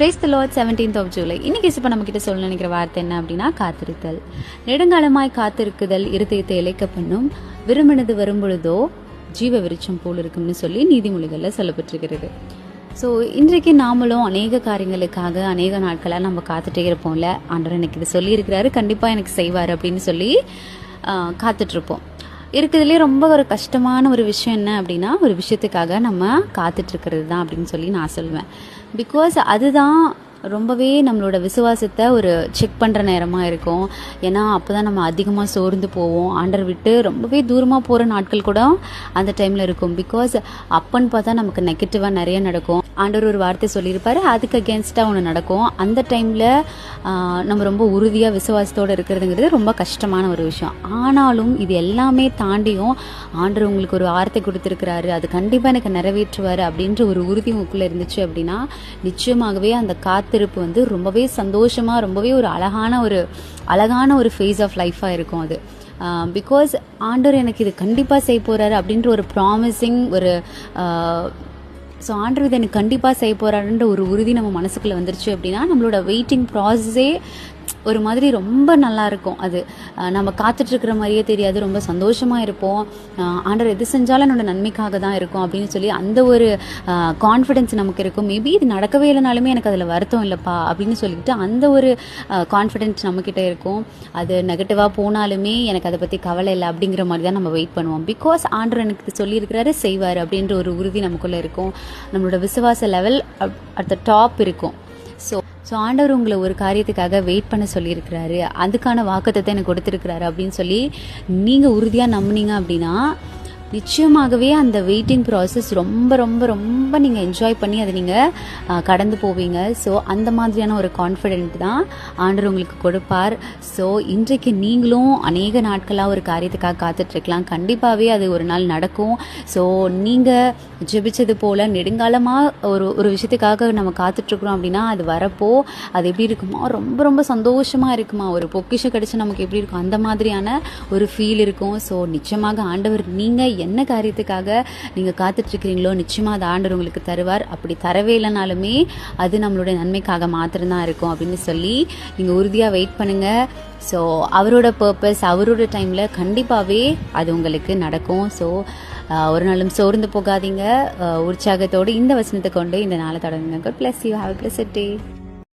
Praise the Lord seventeenth of July இன்னைக்கு இப்போ நம்ம கிட்ட சொல்ல நினைக்கிற வார்த்தை என்ன அப்படின்னா காத்திருத்தல். நெடுங்காலமாய் காத்திருக்குதல் இருதயத்தை இழைக்க பண்ணும் விரும்பினது வரும்பொழுதோ ஜீவ விருட்சம் போல் இருக்கும்னு சொல்லி நீதிமொழிகளில் சொல்லப்பட்டிருக்கிறது. ஸோ இன்றைக்கு நாமளும் அநேக காரியங்களுக்காக அநேக நாட்களாக நம்ம காத்துட்டே இருப்போம்ல. ஆண்டவர் எனக்கு இது சொல்லியிருக்கிறாரு கண்டிப்பாக எனக்கு செய்வார் அப்படின்னு சொல்லி காத்துட்ருப்போம் இருக்கிறதுலே ரொம்ப ஒரு கஷ்டமான ஒரு விஷயம் என்ன அப்படின்னா ஒரு விஷயத்துக்காக நம்ம காத்துட்ருக்கிறது தான் அப்படின்னு சொல்லி நான் சொல்லுவேன் பிகாஸ் அதுதான் ரொம்பவே நம்மளோட விசுவாசத்தை ஒரு செக் பண்ணுற நேரமாக இருக்கும். ஏன்னா அப்போ தான் நம்ம அதிகமாக சோர்ந்து போவோம். ஆண்டர் விட்டு ரொம்பவே தூரமாக போகிற நாட்கள் கூட அந்த டைமில் இருக்கும். பிகாஸ் அப்பன்னு பார்த்தா நமக்கு நெகட்டிவாக நிறைய நடக்கும். ஆண்டவர் ஒரு வார்த்தை சொல்லியிருப்பாரு. அதுக்கு அகேன்ஸ்டாக ஒன்று நடக்கும். அந்த டைமில் நம்ம ரொம்ப உறுதியாக விசுவாசத்தோடு இருக்கிறதுங்கிறது ரொம்ப கஷ்டமான ஒரு விஷயம். ஆனாலும் இது எல்லாமே தாண்டியும் ஆண்டவர் உங்களுக்கு ஒரு வார்த்தை கொடுத்துருக்கிறாரு. அது கண்டிப்பாக எனக்கு நிறைவேற்றுவார் அப்படின்ற ஒரு உறுதி உங்களுக்குள்ள இருந்துச்சு அப்படின்னா நிச்சயமாகவே அந்த காத்திருப்பு வந்து ரொம்பவே சந்தோஷமாக ரொம்பவே ஒரு அழகான ஒரு அழகான ஒரு ஃபேஸ் ஆஃப் லைஃப்பாக இருக்கும் அது. பிகாஸ் ஆண்டவர் எனக்கு இது கண்டிப்பாக செய்ய போகிறாரு அப்படின்ற ஒரு ப்ராமிசிங் ஒரு ஸோ ஆண்டவர் இதை எனக்கு கண்டிப்பாக செய்ய போகிறாருன்ற ஒரு உறுதி நம்ம மனசுக்குள்ளே வந்துருச்சு அப்படின்னா நம்மளோட வெயிட்டிங் ப்ராசஸே ஒரு மாதிரி ரொம்ப நல்லா இருக்கும் அது. நம்ம காத்துட்டு இருக்கிற மாதிரியே தெரியாது ரொம்ப சந்தோஷமா இருப்போம். ஆண்டர் எது செஞ்சாலும் என்னோட நன்மைக்காக தான் இருக்கும் அப்படின்னு சொல்லி அந்த ஒரு கான்ஃபிடென்ஸ் நமக்கு இருக்கும். மேபி இது நடக்கவே இல்லைனாலுமே எனக்கு அதில் வருத்தம் இல்லைப்பா அப்படின்னு சொல்லிட்டு அந்த ஒரு கான்ஃபிடென்ஸ் நம்மக்கிட்ட இருக்கும். அது நெகட்டிவாக போனாலுமே எனக்கு அதை பற்றி கவலை இல்லை அப்படிங்கிற மாதிரி தான் நம்ம வெயிட் பண்ணுவோம். பிகாஸ் ஆண்டர் எனக்கு இது சொல்லியிருக்கிறாரு செய்வார் அப்படின்ற ஒரு உறுதி நமக்குள்ளே இருக்கும். நம்மளோட விசுவாச லெவல் அட் த டாப் இருக்கும். ஸோ ஸோ ஆண்டவர் உங்களை ஒரு காரியத்துக்காக வெயிட் பண்ண சொல்லியிருக்கிறாரு. அதுக்கான வாக்குத்தத்தை எனக்கு கொடுத்துருக்கிறாரு அப்படின்னு சொல்லி நீங்கள் உறுதியாக நம்புனீங்க அப்படின்னா நிச்சயமாகவே அந்த வெயிட்டிங் ப்ராசஸ் ரொம்ப ரொம்ப ரொம்ப நீங்கள் என்ஜாய் பண்ணி அதை நீங்கள் கடந்து போவீங்க. ஸோ அந்த மாதிரியான ஒரு கான்ஃபிடென்ட் தான் ஆண்டவர் உங்களுக்கு கொடுப்பார். ஸோ இன்றைக்கு நீங்களும் அநேக நாட்களாக ஒரு காரியத்துக்காக காத்துட்ருக்கலாம். கண்டிப்பாகவே அது ஒரு நாள் நடக்கும். ஸோ நீங்கள் ஜெபிச்சது போல் நெடுங்காலமாக ஒரு ஒரு விஷயத்துக்காக நம்ம காத்துட்ருக்குறோம் அப்படின்னா அது வரப்போ அது எப்படி இருக்குமா? ரொம்ப ரொம்ப சந்தோஷமாக இருக்குமா? ஒரு பொக்கிஷம் கிடச்சி நமக்கு எப்படி இருக்கும்? அந்த மாதிரியான ஒரு ஃபீல் இருக்கும். ஸோ நிச்சயமாக ஆண்டவர் நீங்கள் என்ன காரியத்துக்காக நீங்கள் காத்துட்ருக்கிறீங்களோ நிச்சயமாக அது ஆண்டவர் உங்களுக்கு தருவார். அப்படி தரவே இல்லைனாலுமே அது நம்மளுடைய நன்மைக்காக மாத்திரம்தான் இருக்கும் அப்படின்னு சொல்லி நீங்கள் உறுதியாக வெயிட் பண்ணுங்கள் ஸோ அவரோட பர்பஸ் அவரோட டைமில் கண்டிப்பாகவே அது உங்களுக்கு நடக்கும். ஸோ ஒரு நாளும் சோர்ந்து போகாதீங்க. உற்சாகத்தோடு இந்த வசனத்தை கொண்டு இந்த நாளை தொடங்குங்க. Bless you have bless day